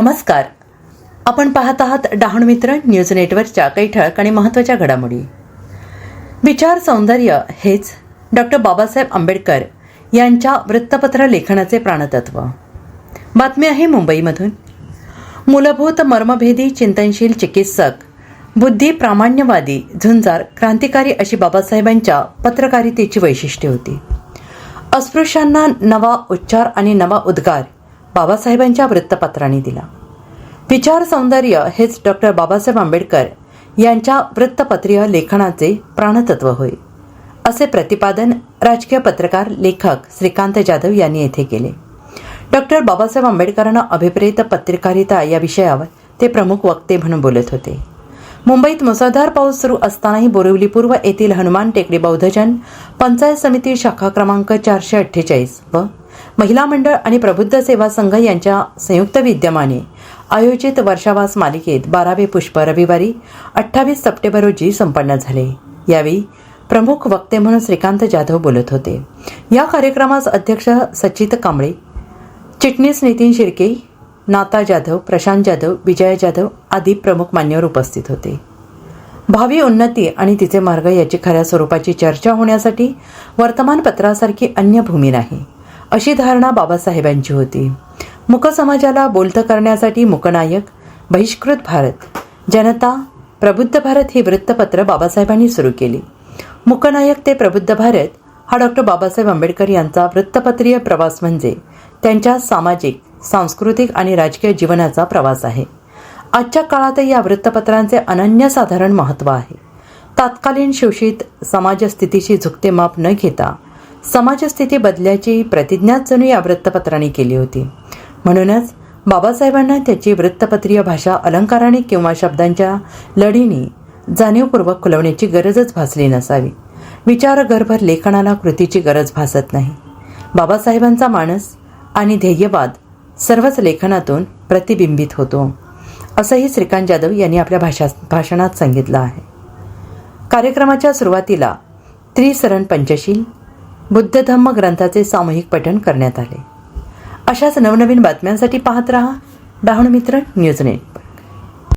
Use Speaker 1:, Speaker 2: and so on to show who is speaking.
Speaker 1: नमस्कार. आपण पाहत आहात डहाण मित्र न्यूज नेटवर्कच्या काही ठळक आणि महत्त्वाच्या घडामोडी. विचार सौंदर्य हेच डॉक्टर बाबासाहेब आंबेडकर यांच्या वृत्तपत्र लेखनाचे प्राणतत्व. बातमी आहे मुंबईमधून. मूलभूत मर्मभेदी चिंतनशील चिकित्सक बुद्धी प्रामाण्यवादी झुंजार क्रांतिकारी अशी बाबासाहेबांच्या पत्रकारितेची वैशिष्ट्ये होती. अस्पृश्यांना नवा उच्चार आणि नवा उद्गार बाबासाहेबांच्या वृत्तपत्रांनी दिला. विचार सौंदर्य हेच डॉक्टर बाबासाहेब आंबेडकर यांच्या वृत्तपत्रीय लेखनाचे प्राणतत्व होय असे प्रतिपादन राजकीय पत्रकार लेखक श्रीकांत जाधव यांनी येथे केले. डॉक्टर बाबासाहेब आंबेडकरांना अभिप्रेत पत्रकारिता या विषयावर ते प्रमुख वक्ते म्हणून बोलत होते. मुंबईत मुसळधार पाऊस सुरू असतानाही बोरिवली पूर्व येथील हनुमान टेकडी बौद्धजन पंचायत समिती शाखा क्रमांक चारशे अठ्ठेचाळीस व महिला मंडळ आणि प्रबुद्ध सेवा संघ यांच्या संयुक्त विद्यमाने आयोजित वर्षावास मालिकेत बारावे पुष्प रविवारी अठ्ठावीस सप्टेंबर रोजी संपन्न झाले. यावेळी प्रमुख वक्ते म्हणून श्रीकांत जाधव बोलत होते. या कार्यक्रमास अध्यक्ष सचित कांबळे चिटणीस नितीन शिर्के नाता जाधव प्रशांत जाधव विजय जाधव आदी प्रमुख मान्यवर उपस्थित होते. भावी उन्नती आणि तिचे मार्ग याची खऱ्या स्वरूपाची चर्चा होण्यासाठी वर्तमानपत्रासारखी अन्य भूमी नाही अशी धारणा बाबासाहेबांची होती. मुकसमाजाला बोलतं करण्यासाठी मुकनायक बहिष्कृत भारत जनता प्रबुद्ध भारत ही वृत्तपत्र बाबासाहेबांनी सुरू केली. मुकनायक ते प्रबुद्ध भारत हा डॉक्टर बाबासाहेब आंबेडकर यांचा वृत्तपत्रीय प्रवास म्हणजे त्यांच्या सामाजिक सांस्कृतिक आणि राजकीय जीवनाचा प्रवास आहे. आजच्या काळातही या वृत्तपत्रांचे अनन्यसाधारण महत्त्व आहे. तात्कालीन शोषित समाजस्थितीशी झुकते माप न घेता समाजस्थिती बदल्याची प्रतिज्ञाच जणू या वृत्तपत्रांनी केली होती. म्हणूनच बाबासाहेबांना त्याची वृत्तपत्रीय भाषा अलंकाराने किंवा शब्दांच्या लढीने जाणीवपूर्वक खुलवण्याची गरजच भासली नसावी. विचारगर्भ लेखनाला कृतीची गरज भासत नाही. बाबासाहेबांचा माणस आणि ध्येयवाद सर्वच लेखनातून प्रतिबिंबित होतो. असंही श्रीकांत जाधव यांनी आपल्या भाषा भाषणात सांगितलं आहे. कार्यक्रमाच्या सुरुवातीला त्रिसरण पंचशील बुद्ध धम्म ग्रंथाचे सामूहिक पठण करण्यात आले. अशाच नवनवीन बातम्यांसाठी पाहत रहा. डहाणू मित्र न्यूज नेट.